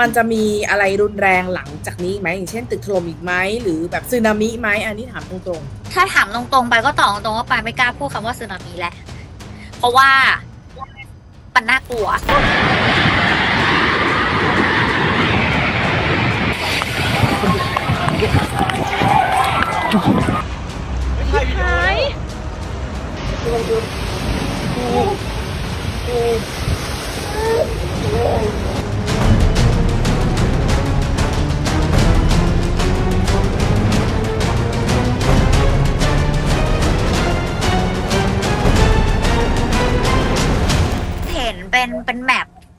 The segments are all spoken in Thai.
มันจะมีอะไรรุนแรงหลังจากนี้ไหมอย่างเช่น ตึกถล่มอีกไหมหรือแบบสึนามิไหมอันนี้ถามตรงๆ ถ้าถามตรงๆไปก็ตอบตรงๆว่าไปไม่กล้าพูดคำว่าสึนามิแหละ เพราะว่ามันน่ากลัว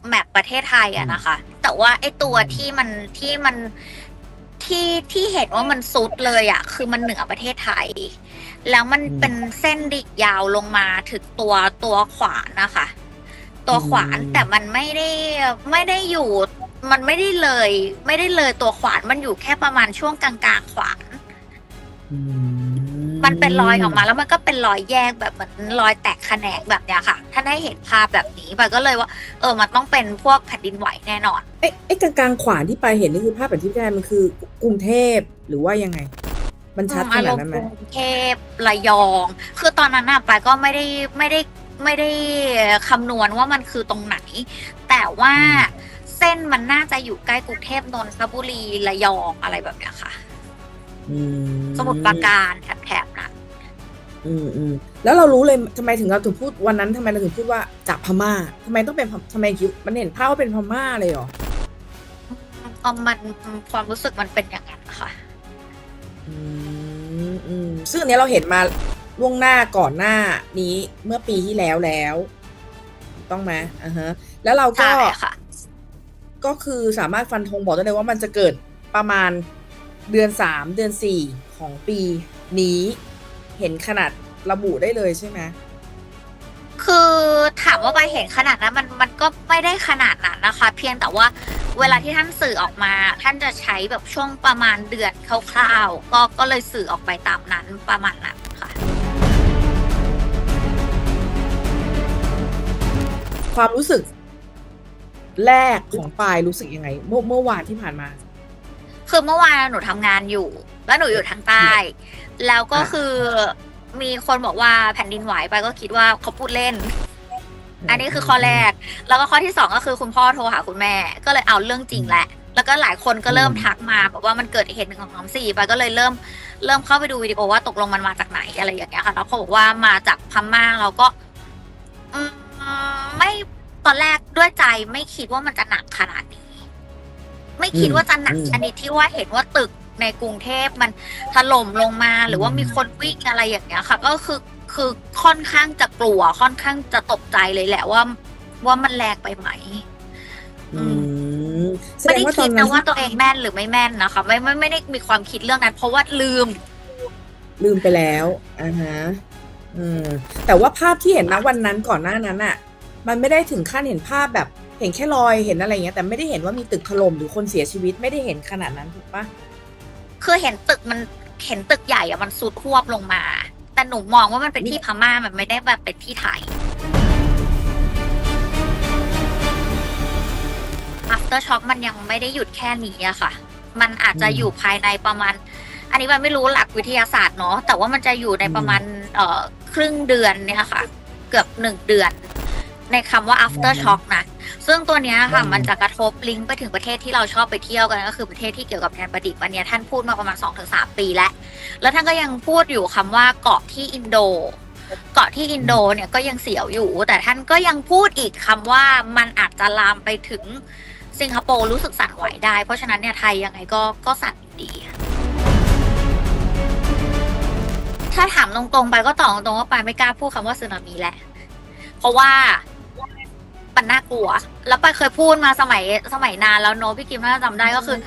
แมปแมปประเทศไทยอะนะคะ แต่ว่าไอตัวที่มันที่มันที่ที่เห็นว่ามันซุดเลยอะคือมันเหนือประเทศไทย แล้วมันเป็นเส้นดิกยาวลงมาถึงตัวตัวขวานนะคะ ตัวขวานแต่มันไม่ได้ไม่ได้อยู่มันไม่ได้เลย ไม่ได้เลยตัวขวานมันอยู่แค่ประมาณช่วงกลางๆขวานๆอืมั นเป็นรอยออกมาแล้วมันก็เป็นรอยแยกแบบเหมือนรอยแตกแขนงแบบเนี้ยค่ะ ถ้าได้เห็นภาพแบบนี้ไปก็เลยว่า เออมันต้องเป็นพวกแผ่นดินไหวแน่นอนไอ้ไอ้กลางๆขวานที่ไปเห็นนี่คือภาพแบบที่ได้มันคือกรุงเทพหรือว่ายังไง มันชัดขอานาดรมนั้นณ์ไหมกรุงเทพระยอง คือตอนนั้นน่ะไปก็ไม่ได้ไม่ได้ไม่ได้คำนวณว่ามันคือตรงไหน แต่ว่าเส้นมันน่าจะอยู่ใกล้กรุงเทพนนทบุรีระยองอะไรแบบเนี้ยค่ะ อืสมุทรปราการแถบๆนั้นอืมอืมแล้วเรารู้เลยทำไมถึงเราถึงพูดวันนั้นทำไมเราถึงพูดว่าจากพม่าทำไมต้องเป็นพมทำไมคิดมันเห็นภาพว่าเป็นพม่าเลยเหรอเออมันความรู้สึกมันเป็นอย่างนั้นค่ะ อืมอืมซึ่งอันเนี้ยเราเห็นมาล่วงหน้าก่อนหน้านี้เมื่อปีที่แล้วแล้วถูกต้องไหมอ่าฮะ แล้วเราก็ ใช่ค่ะ ก็คือสามารถฟันธงบอกได้เลยว่ามันจะเกิดประมาณ เดือนสามเดือนสี่ของปีนี้เห็นขนาดระบุได้เลยใช่ไหมคือถามว่าไปเห็นขนาดนั้นมันมันก็ไม่ได้ขนาดนั้นนะคะ เพียงแต่ว่าเวลาที่ท่านสื่อออกมา ท่านจะใช้แบบช่วงประมาณเดือนคร่าวๆก็ก็เลยสื่อออกไปตามนั้นประมาณนั้นค่ะความรู้สึกแรกของปายรู้สึกยังไง เมื่อเมื่อวานที่ผ่านมา คือเมื่อวานหนูทำงานอยู่ แล้วหนูอยู่ทางใต้ แล้วก็อะคือมีคนบอกว่าแผ่นดินไหวไปก็คิดว่าเขาพูดเล่น อันนี้คือข้อแรก แล้วก็ข้อที่สองก็คือคุณพ่อโทรหาคุณแม่ ก็เลยเอาเรื่องจริงแหละ แล้วก็หลายคนก็เริ่มทักมาบอกว่ามันเกิดเหตุหนึ่งของสามสี่ไปก็เลยเริ่มเริ่มเข้าไปดูวิดีโอว่าตกลงมันมาจากไหนอะไรอย่างเงี้ยค่ะ แล้วเขาบอกว่ามาจากพม่าเราก็ อืมไม่ตอนแรกด้วยใจไม่คิดว่ามันจะหนักขนาดนี้ ไม่คิดว่าจะหนักอืมชนิดที่ว่าเห็นว่าตึกในกรุงเทพมันถล่มลงมาหรือว่ามีคนวิ่งอะไรอย่างเงี้ยค่ะ ก็คือคือค่อนข้างจะกลัวค่อนข้างจะตกใจเลยแหละว่า ว่ามันแรงไปไหมอืมแสไม่ดงได้ว่าตอคินดนั้นะนว่าตัวเองแม่นหรือไม่แม่นนะคะไม่ไม่ไม่ได้มีความคิดเรื่องนั้น เพราะว่าลืม ลืมไปแล้วอ่าฮะอืมแต่ว่าภาพที่เห็นนะวันนั้นก่อนหน้านั้นอะมันไม่ได้ถึงขั้นเห็นภาพแบบ เห็นแค่รอยเห็นอะไรเงี้ยแต่ไม่ได้เห็นว่ามีตึกถล่มหรือคนเสียชีวิตไม่ได้เห็นขนาดนั้นถูกปะคือเห็นตึกมันเห็นตึกใหญ่อะมันสุดควบลงมา แต่หนูมองว่ามันเป็นที่พม่ามันไม่ได้แบบเป็นที่ไทย after shock มันยังไม่ได้หยุดแค่นี้อะค่ะ มันอาจจะอยู่ภายในประมาณ อันนี้มันไม่รู้หลักวิทยาศาสตร์เนาะแต่ว่ามันจะอยู่ในประมาณเอ่อครึ่งเดือนเนี่ยค่ะ เกือบหนึ่งเดือน ในคำว่า after shock นะ ซึ่งตัวเนี้ยค่ะ มันจะกระทบลิงก์ไปถึงประเทศที่เราชอบไปเที่ยวกันก็คือประเทศที่เกี่ยวกับแดนประดิษฐ์วันเนี้ยท่านพูดมาประมาณ 2-3 ปีแล้ว แล้วท่านก็ยังพูดอยู่คำว่าเกาะที่อินโด เกาะที่อินโดเนี่ยก็ยังเสียวอยู่ แต่ท่านก็ยังพูดอีกคำว่ามันอาจจะลามไปถึงสิงคโปร์รู้สึกสั่นไหวได้ เพราะฉะนั้นเนี่ยไทยยังไงก็ก็สั่นอยู่ดีถ้าถามตรงๆไปก็ตอบตรงๆว่าไปไม่กล้าพูดคำว่าสึนามิแหละ เพราะว่า มันน่ากลัว แล้วไปเคยพูดมาสมัยสมัยนานแล้วโนอะพี่กิมน่าจะจำได้ก็คือ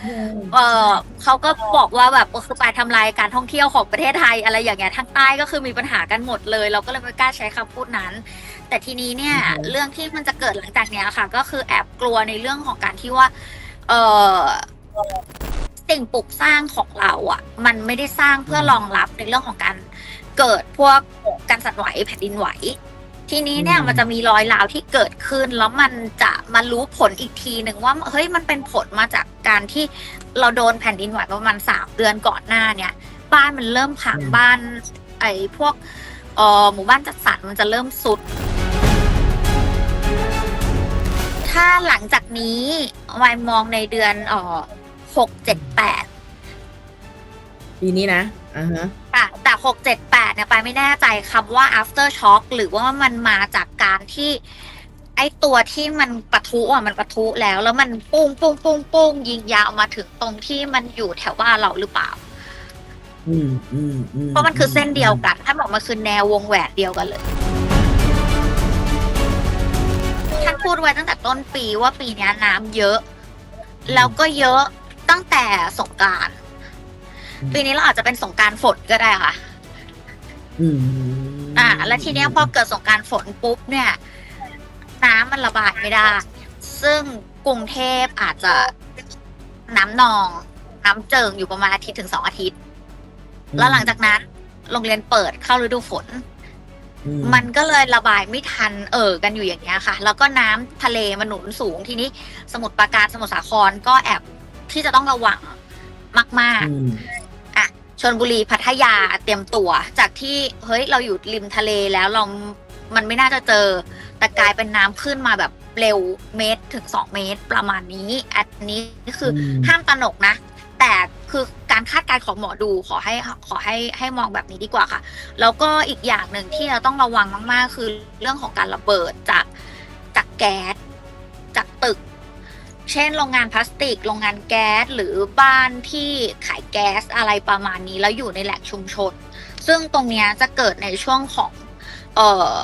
เออเขาก็บอกว่าแบบเออคือไปทำลายการท่องเที่ยวของประเทศไทยอะไรอย่างเงี้ยทางใต้ก็คือมีปัญหากันหมดเลย เราก็เลยไม่กล้าใช้คำพูดนั้น แต่ทีนี้เนี่ยอืมเรื่องที่มันจะเกิดหลังจากเนี้ยค่ะ ก็คือแอบกลัวในเรื่องของการที่ว่า เออสิ่งปลูกสร้างของเราอะ มันไม่ได้สร้างเพื่อรองรับในเรื่องของการเกิดพวกการสั่นไหวแผ่นดินไหว ทีนี้เนี่ยอืมมันจะมีรอยร้าวที่เกิดขึ้น แล้วมันจะมารู้ผลอีกทีหนึ่งว่าเฮ้ยมันเป็นผลมาจากการที่เราโดนแผ่นดินไหวประมาณสามเดือนก่อนหน้าเนี่ย บ้านมันเริ่มพังบ้าน ไอ้พวกเอ่อหมู่บ้านจัดสรรมันจะเริ่มสุด ถ้าหลังจากนี้วายมองในเดือนเอ่อหกเจ็ดแปดปีนี้นะอ่าฮะค่ะ แต่หกเจ็ดแปดเนี่ยไปไม่แน่ใจคำว่า after shock หรือว่ามันมาจากการที่ ไอตัวที่มันปะทุอะมันปะทุแล้ว แล้วมันปุ้งปุ้งปุ้งปุ้งยิงยาวมาถึงตรงที่มันอยู่แถวบ้านเราหรือเปล่า อืมอืมอืมเพราะมันคือเส้นเดียวกัน ถ้าบอกมันคือแนววงแหวนเดียวกันเลย ท่านพูดไว้ตั้งแต่ต้นปีว่าปีเนี้ยน้ำเยอะ แล้วก็เยอะตั้งแต่สงกราร ปีนี้เราอาจจะเป็นสงกรารฝนก็ได้ค่ะ อืมอ่า แล้วทีเนี้ยพอเกิดสงกรารฝนปุ๊บเนี่ย น้ำมันระบายไม่ได้ ซึ่งกรุงเทพอาจจะน้ำนอง น้ำเจิงอยู่ประมาณอาทิตย์ถึงสองอาทิตย์ แล้วหลังจากนั้นโรงเรียนเปิดเข้าฤดูฝนอืมันก็เลยระบายไม่ทันเอ่อกันอยู่อย่างเงี้ยค่ะ แล้วก็น้ำทะเลมันหนุนสูงทีนี้ สมุทรปราการสมุทรสาครก็แอบที่จะต้องระวังมากอืมๆอะ ชนบุรีพัทยาเตรียมตัว จากที่เฮ้ยเราอยู่ริมทะเลแล้วเรา มันไม่น่าจะเจอ แต่กลายเป็นน้ำขึ้นมาแบบเร็วเมตรถึงสองเมตรประมาณนี้ อันนี้คืออม ห้ามตระหนกนะ แต่คือการคาดการณ์ของหมอดูขอให้ขอให้ให้มองแบบนี้ดีกว่าค่ะ แล้วก็อีกอย่างหนึ่งที่เราต้องระวังมาก ๆ คือเรื่องของการระเบิดจากจากแก๊สจากตึก เช่นโรงงานพลาสติก โรงงานแก๊ส หรือบ้านที่ขายแก๊สอะไรประมาณนี้ แล้วอยู่ในแหล่งชุมชน ซึ่งตรงนี้จะเกิดในช่วงของ เอ่อ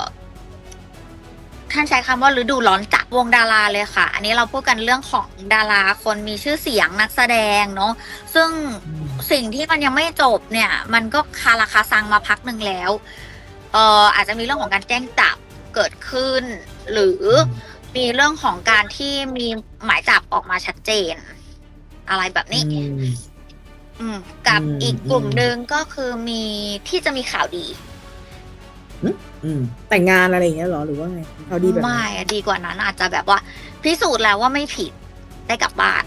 ท่านใช้คำว่าฤดูร้อนจัดวงดาราเลยค่ะ อันนี้เราพูดกันเรื่องของดาราคนมีชื่อเสียงนักแสดงเนาะ ซึ่งสิ่งที่มันยังไม่จบเนี่ย มันก็คาราคาซังมาพักหนึ่งแล้ว เอ่อ อาจจะมีเรื่องของการแจ้งจับเกิดขึ้น หรือ มีเรื่องของการที่มีหมายจับออกมาชัดเจน อะไรแบบนี้ อืม อืม กับอืมอีกกลุ่มอืม หนึ่งก็คือมีที่จะมีข่าวดีอืมแต่งงานอะไรอย่างเงี้ยเหรอหรือว่าไงเขาดีแบบไหน ไม่อะดีกว่านั้นอาจจะแบบว่า พิสูจน์แล้วว่าไม่ผิดได้กลับบ้าน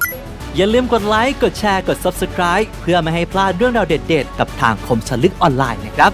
อย่าลืมกดไลค์ กดแชร์ กด Subscribe เพื่อไม่ให้พลาดเรื่องราวเด็ดๆ กับทางคมชลึกออนไลน์นะครับ